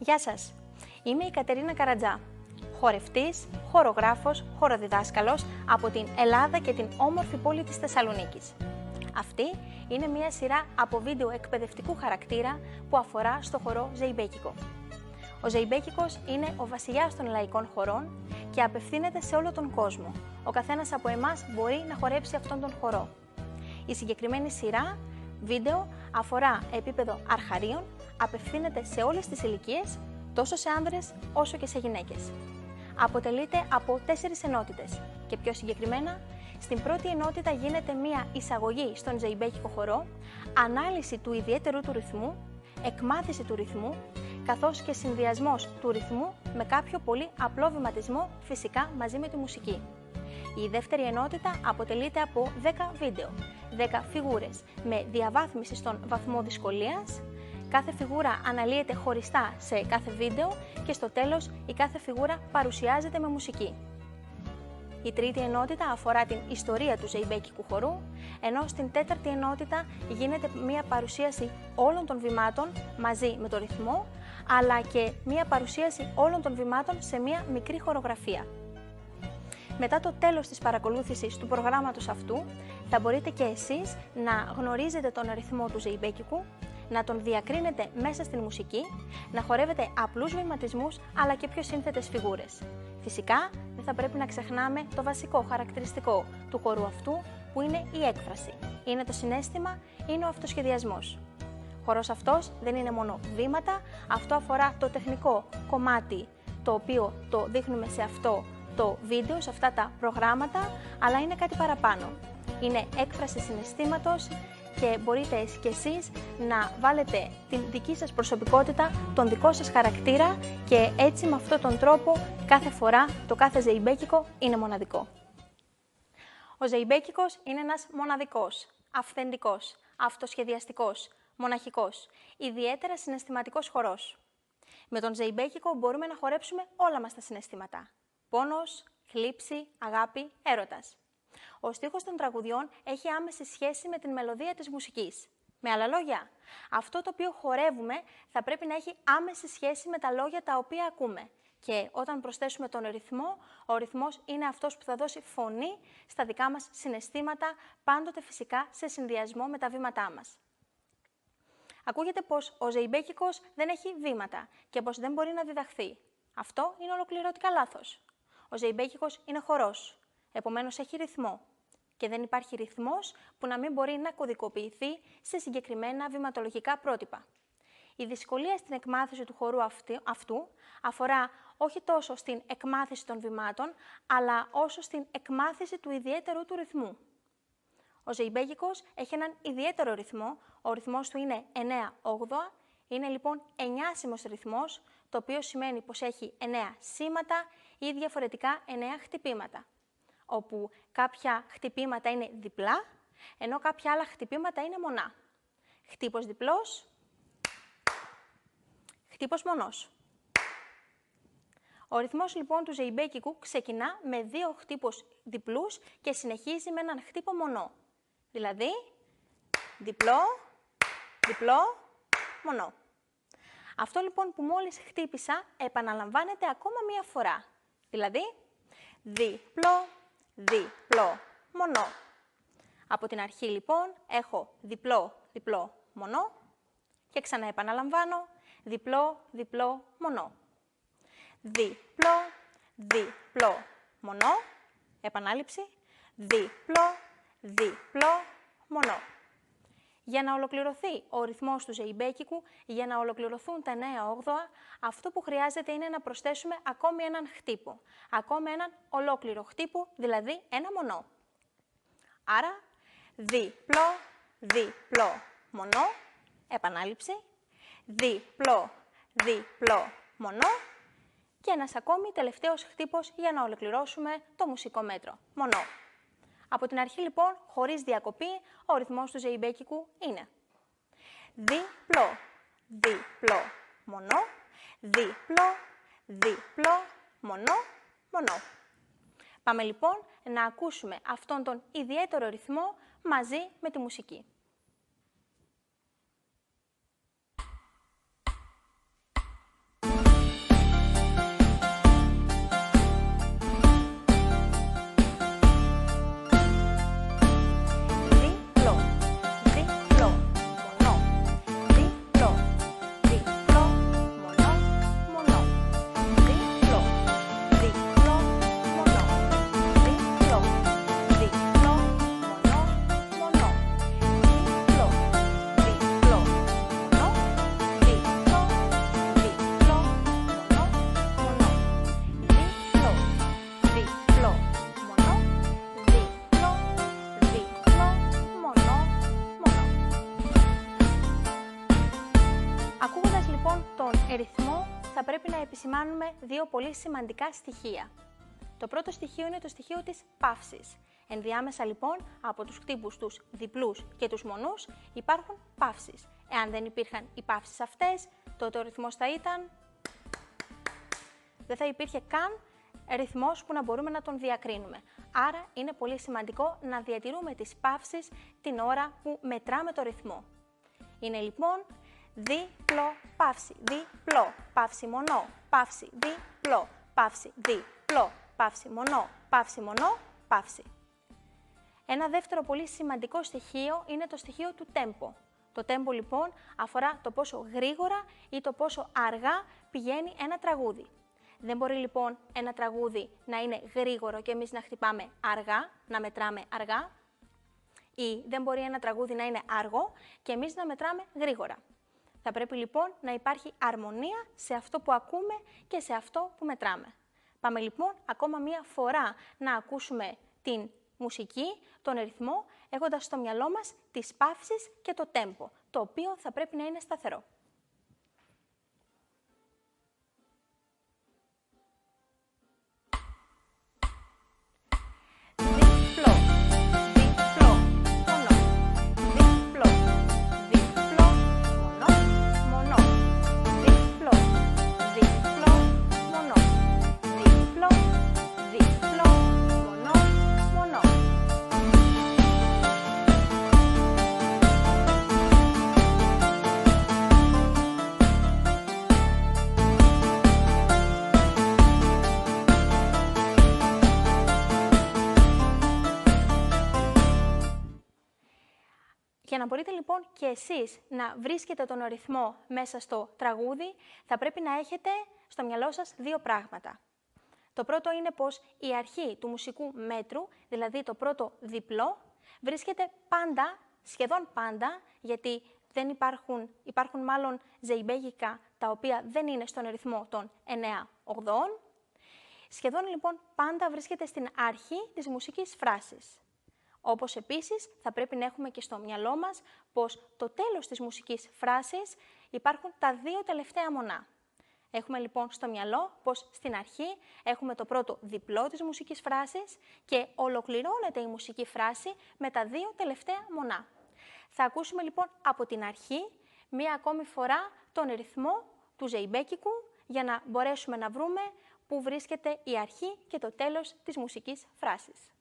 Γεια σας, είμαι η Κατερίνα Καρατζά, χορευτής, χορογράφος, χοροδιδάσκαλος από την Ελλάδα και την όμορφη πόλη της Θεσσαλονίκης. Αυτή είναι μια σειρά από βίντεο εκπαιδευτικού χαρακτήρα που αφορά στο χορό Ζεϊμπέκικο. Ο Ζεϊμπέκικος είναι ο βασιλιάς των λαϊκών χορών και απευθύνεται σε όλο τον κόσμο. Ο καθένας από εμάς μπορεί να χορέψει αυτόν τον χορό. Η συγκεκριμένη σειρά βίντεο αφορά επίπεδο αρχαρίων, απευθύνεται σε όλες τις ηλικίες, τόσο σε άνδρες όσο και σε γυναίκες. Αποτελείται από τέσσερις ενότητες και πιο συγκεκριμένα στην πρώτη ενότητα γίνεται μία εισαγωγή στον ζεϊμπέκικο χορό, ανάλυση του ιδιαίτερου του ρυθμού, εκμάθηση του ρυθμού, καθώς και συνδυασμός του ρυθμού με κάποιο πολύ απλό βηματισμό, φυσικά μαζί με τη μουσική. Η δεύτερη ενότητα αποτελείται από 10 βίντεο, 10 φιγούρες με διαβάθμιση στον βαθμό δυσκολίας, Κάθε φιγούρα αναλύεται χωριστά σε κάθε βίντεο και στο τέλος η κάθε φιγούρα παρουσιάζεται με μουσική. Η τρίτη ενότητα αφορά την ιστορία του ζεϊμπέκικου χορού, ενώ στην τέταρτη ενότητα γίνεται μία παρουσίαση όλων των βημάτων μαζί με το ρυθμό, αλλά και μία παρουσίαση όλων των βημάτων σε μία μικρή χορογραφία. Μετά το τέλος της παρακολούθησης του προγράμματος αυτού, θα μπορείτε και εσείς να γνωρίζετε τον αριθμό του ζεϊμπέκικου, να τον διακρίνετε μέσα στην μουσική, να χορεύετε απλούς βηματισμούς αλλά και πιο σύνθετες φιγούρες. Φυσικά, δεν θα πρέπει να ξεχνάμε το βασικό χαρακτηριστικό του χορού αυτού που είναι η έκφραση. Είναι το συνέστημα, είναι ο αυτοσχεδιασμός. Ο χορός αυτός δεν είναι μόνο βήματα, αυτό αφορά το τεχνικό κομμάτι το οποίο το δείχνουμε σε αυτό το βίντεο, σε αυτά τα προγράμματα, αλλά είναι κάτι παραπάνω. Είναι έκφραση συναισθήματος, και μπορείτε και εσείς να βάλετε την δική σας προσωπικότητα, τον δικό σας χαρακτήρα και έτσι με αυτόν τον τρόπο κάθε φορά το κάθε ζεϊμπέκικο είναι μοναδικό. Ο ζεϊμπέκικος είναι ένας μοναδικός, αυθεντικός, αυτοσχεδιαστικός, μοναχικός, ιδιαίτερα συναισθηματικός χορός. Με τον ζεϊμπέκικο μπορούμε να χορέψουμε όλα μας τα συναισθήματα. Πόνος, θλίψη, αγάπη, έρωτας. Ο στίχος των τραγουδιών έχει άμεση σχέση με την μελωδία της μουσικής. Με άλλα λόγια, αυτό το οποίο χορεύουμε θα πρέπει να έχει άμεση σχέση με τα λόγια τα οποία ακούμε. Και όταν προσθέσουμε τον ρυθμό, ο ρυθμός είναι αυτός που θα δώσει φωνή στα δικά μας συναισθήματα, πάντοτε φυσικά σε συνδυασμό με τα βήματά μας. Ακούγεται πως ο ζεϊμπέκικος δεν έχει βήματα και πως δεν μπορεί να διδαχθεί. Αυτό είναι ολοκληρωτικά λάθος. Ο ζεϊμπέκικος είναι χορός. Επομένως έχει ρυθμό και δεν υπάρχει ρυθμός που να μην μπορεί να κωδικοποιηθεί σε συγκεκριμένα βηματολογικά πρότυπα. Η δυσκολία στην εκμάθηση του χορού αυτού αφορά όχι τόσο στην εκμάθηση των βημάτων, αλλά όσο στην εκμάθηση του ιδιαίτερου του ρυθμού. Ο ζεϊμπέγικος έχει έναν ιδιαίτερο ρυθμό, ο ρυθμός του είναι 9 8 είναι λοιπόν 9 ρυθμός, το οποίο σημαίνει πως έχει 9 σήματα ή διαφορετικά 9 χτυπήματα όπου κάποια χτυπήματα είναι διπλά, ενώ κάποια άλλα χτυπήματα είναι μονά. Χτύπος διπλός, χτύπος μονός. Ο ρυθμός λοιπόν του ζεϊμπέκικου ξεκινά με δύο χτύπους διπλούς και συνεχίζει με έναν χτύπο μονό. Δηλαδή, διπλό, διπλό, μονό. Αυτό λοιπόν που μόλις χτύπησα επαναλαμβάνεται ακόμα μία φορά. Δηλαδή, διπλό, διπλό, μονό. Από την αρχή λοιπόν έχω διπλό, διπλό, μονό και ξανά επαναλαμβάνω διπλό, διπλό, μονό. Διπλό, διπλό, μονό, επανάληψη, διπλό, διπλό, μονό. Για να ολοκληρωθεί ο ρυθμός του ζεϊμπέκικου, για να ολοκληρωθούν τα νέα όγδοα, αυτό που χρειάζεται είναι να προσθέσουμε ακόμη έναν χτύπο. Ακόμη έναν ολόκληρο χτύπο, δηλαδή ένα μονό. Άρα, διπλό, διπλό, μονό, επανάληψη, διπλό, διπλό, μονό και ένας ακόμη τελευταίος χτύπος για να ολοκληρώσουμε το μουσικό μέτρο, μονό. Από την αρχή λοιπόν, χωρίς διακοπή, ο ρυθμός του ζεϊμπέκικου είναι διπλό, διπλό, μονό, διπλό, διπλό, μονό, μονό. Πάμε λοιπόν να ακούσουμε αυτόν τον ιδιαίτερο ρυθμό μαζί με τη μουσική. Ερυθμό θα πρέπει να επισημάνουμε δύο πολύ σημαντικά στοιχεία. Το πρώτο στοιχείο είναι το στοιχείο της παύσης. Ενδιάμεσα λοιπόν από τους χτύπους τους διπλούς και τους μονούς υπάρχουν παύσεις. Εάν δεν υπήρχαν οι παύσεις αυτές, τότε ο ρυθμός θα ήταν... Δεν θα υπήρχε καν ρυθμός που να μπορούμε να τον διακρίνουμε. Άρα είναι πολύ σημαντικό να διατηρούμε τις παύσεις την ώρα που μετράμε το ρυθμό. Είναι λοιπόν διπλό, παύση, διπλό, παύση μονό, παύση, διπλό, παύση, διπλό, παύση μονό, παύση μονό, παύση. Ένα δεύτερο πολύ σημαντικό στοιχείο είναι το στοιχείο του τέμπο. Το τέμπο λοιπόν αφορά το πόσο γρήγορα ή το πόσο αργά πηγαίνει ένα τραγούδι. Δεν μπορεί λοιπόν ένα τραγούδι να είναι γρήγορο και εμείς να χτυπάμε αργά, να μετράμε αργά, ή δεν μπορεί ένα τραγούδι να είναι αργό και εμείς να μετράμε γρήγορα. Θα πρέπει λοιπόν να υπάρχει αρμονία σε αυτό που ακούμε και σε αυτό που μετράμε. Πάμε λοιπόν ακόμα μία φορά να ακούσουμε την μουσική, τον ρυθμό, έχοντας στο μυαλό μας τις παύσεις και το τέμπο, το οποίο θα πρέπει να είναι σταθερό. Λοιπόν και εσείς να βρίσκετε τον ρυθμό μέσα στο τραγούδι, θα πρέπει να έχετε στο μυαλό σας δύο πράγματα. Το πρώτο είναι πως η αρχή του μουσικού μέτρου, δηλαδή το πρώτο διπλό, βρίσκεται πάντα, σχεδόν πάντα, γιατί δεν υπάρχουν, υπάρχουν μάλλον ζεϊμπέγικα τα οποία δεν είναι στον ρυθμό των 9 ογδόων. Σχεδόν λοιπόν πάντα βρίσκεται στην αρχή της μουσικής φράσης. Όπως επίσης θα πρέπει να έχουμε και στο μυαλό μας πως το τέλος της μουσικής φράσης υπάρχουν τα δύο τελευταία μονά. Έχουμε λοιπόν στο μυαλό πως στην αρχή έχουμε το πρώτο διπλό της μουσικής φράσης και ολοκληρώνεται η μουσική φράση με τα δύο τελευταία μονά. Θα ακούσουμε λοιπόν από την αρχή μία ακόμη φορά τον ρυθμό του ζεϊμπέκικου για να μπορέσουμε να βρούμε πού βρίσκεται η αρχή και το τέλος της μουσικής φράσης.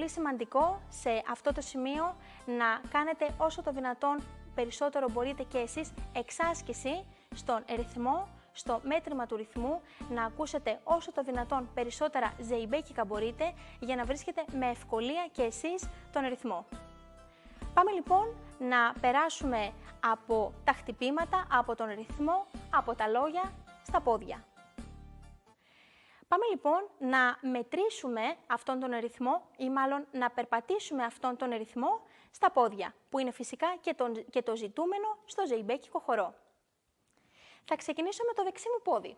Πολύ σημαντικό σε αυτό το σημείο να κάνετε όσο το δυνατόν περισσότερο μπορείτε και εσείς εξάσκηση στον ρυθμό, στο μέτρημα του ρυθμού, να ακούσετε όσο το δυνατόν περισσότερα ζεϊμπέκικα μπορείτε για να βρίσκετε με ευκολία και εσείς τον ρυθμό. Πάμε λοιπόν να περάσουμε από τα χτυπήματα, από τον ρυθμό, από τα λόγια στα πόδια. Πάμε λοιπόν να μετρήσουμε αυτόν τον αριθμό ή μάλλον να περπατήσουμε αυτόν τον αριθμό στα πόδια, που είναι φυσικά και, τον, και το ζητούμενο στο ζεϊμπέκικο χορό. Θα ξεκινήσω με το δεξί μου πόδι.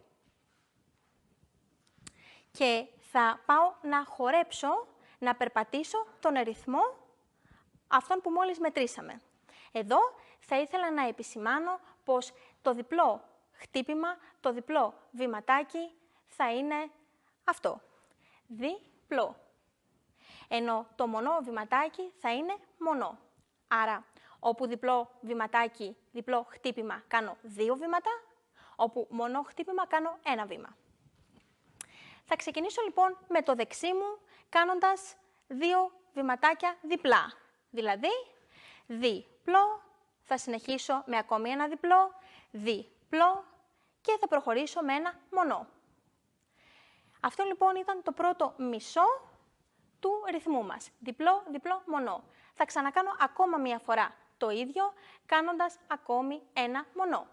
Και θα πάω να χορέψω, να περπατήσω τον αριθμό αυτόν που μόλις μετρήσαμε. Εδώ θα ήθελα να επισημάνω πως το διπλό χτύπημα, το διπλό βηματάκι θα είναι αυτό. Διπλό. Ενώ το μονό βηματάκι θα είναι μονό. Άρα, όπου διπλό βηματάκι, διπλό χτύπημα κάνω δύο βήματα, όπου μονό χτύπημα κάνω ένα βήμα. Θα ξεκινήσω λοιπόν με το δεξί μου κάνοντας δύο βηματάκια διπλά. Δηλαδή, διπλό, θα θα συνεχίσω με ακόμη ένα διπλό, διπλό και θα προχωρήσω με ένα μονό. Αυτό λοιπόν ήταν το πρώτο μισό του ρυθμού μας. Διπλό, διπλό, μονό. Θα ξανακάνω ακόμα μία φορά το ίδιο, κάνοντας ακόμη ένα μονό.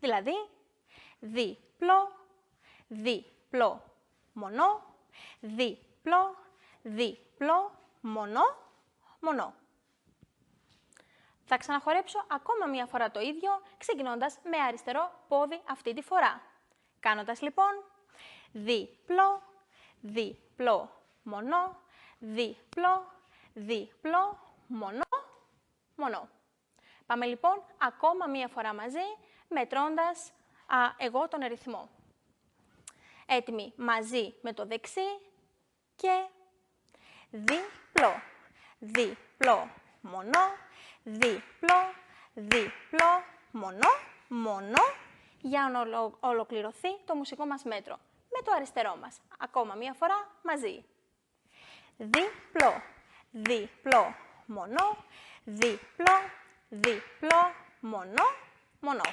Δηλαδή, διπλό, διπλό, μονό, διπλό, διπλό, μονό, μονό. Θα ξαναχωρέψω ακόμα μία φορά το ίδιο, ξεκινώντας με αριστερό πόδι αυτή τη φορά. Κάνοντας λοιπόν διπλό, διπλό, μονό, διπλό, διπλό, μονό, μονό. Πάμε λοιπόν ακόμα μία φορά μαζί, μετρώντας α, εγώ τον αριθμό. Έτοιμοι μαζί με το δεξί και διπλό, διπλό, μονό, διπλό, διπλό, μονό, μονό, για να ολοκληρωθεί το μουσικό μας μέτρο. Με το αριστερό μας. Ακόμα μία φορά μαζί. Διπλό, διπλό, μονό, διπλό, διπλό, μονό, μονό.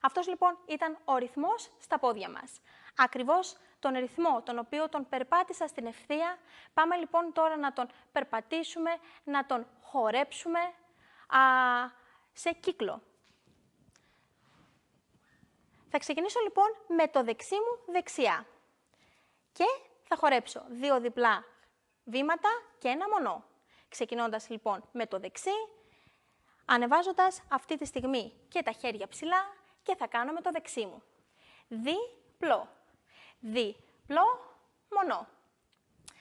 Αυτός λοιπόν ήταν ο ρυθμός στα πόδια μας. Ακριβώς τον ρυθμό, τον οποίο τον περπάτησα στην ευθεία, πάμε λοιπόν τώρα να τον περπατήσουμε, να τον χορέψουμε α, σε κύκλο. Θα ξεκινήσω λοιπόν με το δεξί μου δεξιά και θα χορέψω δύο διπλά βήματα και ένα μονό. Ξεκινώντας λοιπόν με το δεξί, ανεβάζοντας αυτή τη στιγμή και τα χέρια ψηλά και θα κάνω με το δεξί μου. Διπλό, διπλό, μονό.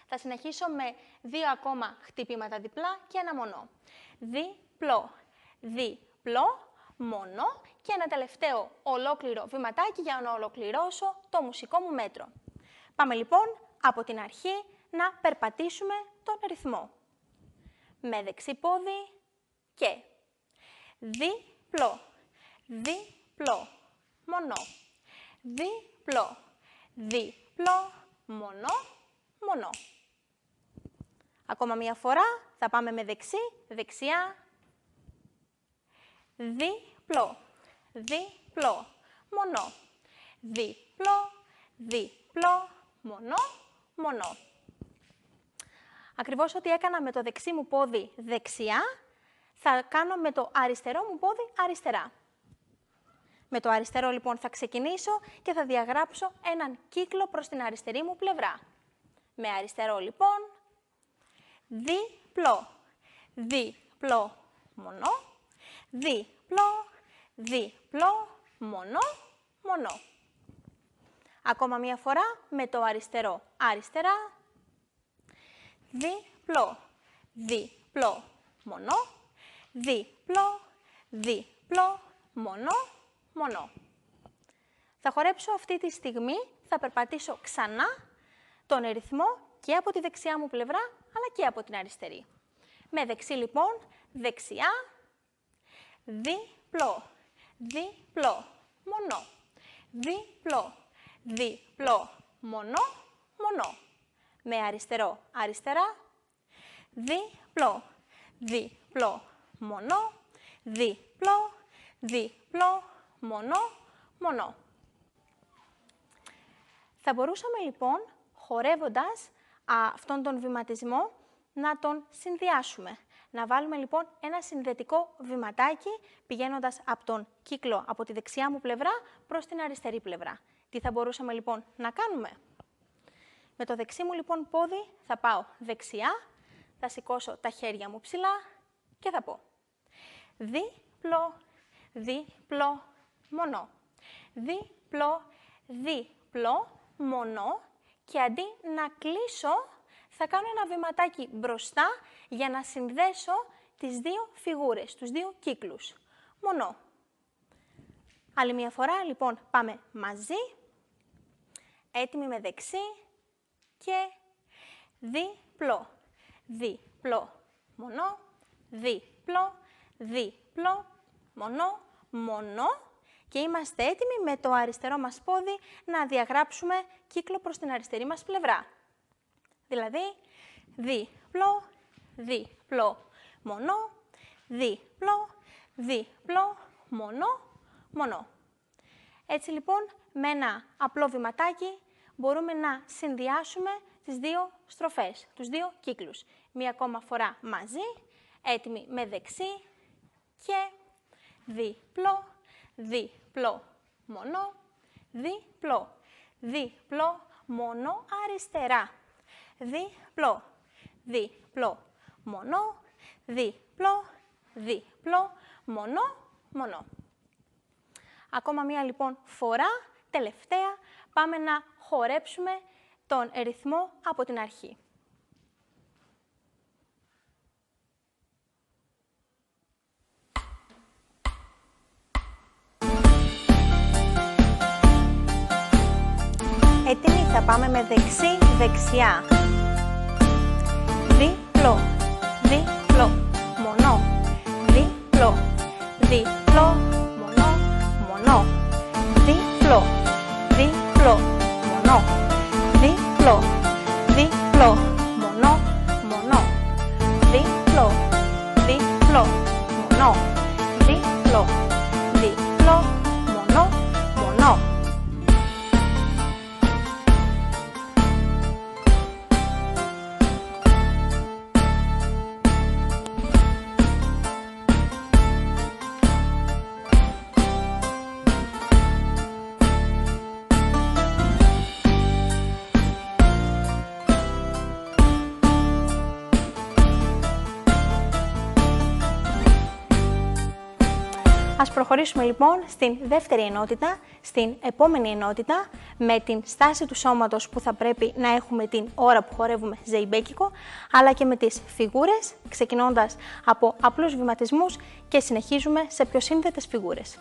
Θα συνεχίσω με δύο ακόμα χτυπήματα διπλά και ένα μονό. Διπλό, διπλό, μονό και ένα τελευταίο ολόκληρο βηματάκι για να ολοκληρώσω το μουσικό μου μέτρο. Πάμε λοιπόν από την αρχή να περπατήσουμε τον ρυθμό. Με δεξί πόδι και διπλό, διπλό, μονό, διπλό, διπλό, μονό, μονό. Ακόμα μία φορά θα πάμε με δεξί, δεξιά, διπλό, διπλό, μονό, διπλό, διπλό, μονό, μονό. Ακριβώς ό,τι έκανα με το δεξί μου πόδι δεξιά, θα κάνω με το αριστερό μου πόδι αριστερά. Με το αριστερό λοιπόν θα ξεκινήσω και θα διαγράψω έναν κύκλο προς την αριστερή μου πλευρά. Με αριστερό λοιπόν, διπλό, διπλό, μονό, διπλό, διπλό, μονό, μονό. Ακόμα μία φορά με το αριστερό αριστερά, διπλό, διπλό, μονό, διπλό, διπλό, μονό, μονό. Θα χορέψω αυτή τη στιγμή, θα περπατήσω ξανά τον ρυθμό και από τη δεξιά μου πλευρά, αλλά και από την αριστερή. Με δεξί λοιπόν, δεξιά, διπλό, διπλό, μονό, διπλό, διπλό, μονό, μονό. Με αριστερό, αριστερά, διπλό, διπλό, μονό, διπλό, διπλό, μονό, μονό. Θα μπορούσαμε λοιπόν, χορεύοντας αυτόν τον βηματισμό, να τον συνδυάσουμε. Να βάλουμε λοιπόν ένα συνδετικό βηματάκι πηγαίνοντας από τον κύκλο από τη δεξιά μου πλευρά προς την αριστερή πλευρά. Τι θα μπορούσαμε λοιπόν να κάνουμε; Με το δεξί μου λοιπόν πόδι θα πάω δεξιά, θα σηκώσω τα χέρια μου ψηλά και θα πω διπλό, διπλό, μονό. Διπλό, διπλό, μονό και αντί να κλείσω θα κάνω ένα βηματάκι μπροστά για να συνδέσω τις δύο φιγούρες, τους δύο κύκλους. Μονό. Άλλη μια φορά, λοιπόν, πάμε μαζί. Έτοιμοι με δεξί και διπλό. Διπλό, μονό, διπλό, διπλό, μονό, μονό. Και είμαστε έτοιμοι με το αριστερό μας πόδι να διαγράψουμε κύκλο προς την αριστερή μας πλευρά. Δηλαδή, διπλό, διπλό, μονό, διπλό, διπλό, μονό, μονό. Έτσι λοιπόν, με ένα απλό βηματάκι μπορούμε να συνδυάσουμε τις δύο στροφές, τους δύο κύκλους. Μία ακόμα φορά μαζί, έτοιμοι με δεξί και διπλό, διπλό, μονό, διπλό, διπλό, μονό, αριστερά, διπλό, διπλό, μονό, διπλό, διπλό, μονό, μονό. Ακόμα μία λοιπόν φορά, τελευταία, πάμε να χορέψουμε τον ρυθμό από την αρχή. Έτοιμοι, θα πάμε με δεξί, δεξιά. Διπλό, διπλό, μονό, διπλό, διπλό, μονό, μονό, διπλό, διπλό, μονό, διπλό, διπλό, μονό, μονό, διπλό, διπλό, μονό, διπλό, προχωρήσουμε λοιπόν στην δεύτερη ενότητα, στην επόμενη ενότητα, με την στάση του σώματος που θα πρέπει να έχουμε την ώρα που χορεύουμε ζεϊμπέκικο, αλλά και με τις φιγούρες, ξεκινώντας από απλούς βηματισμούς και συνεχίζουμε σε πιο σύνθετες φιγούρες.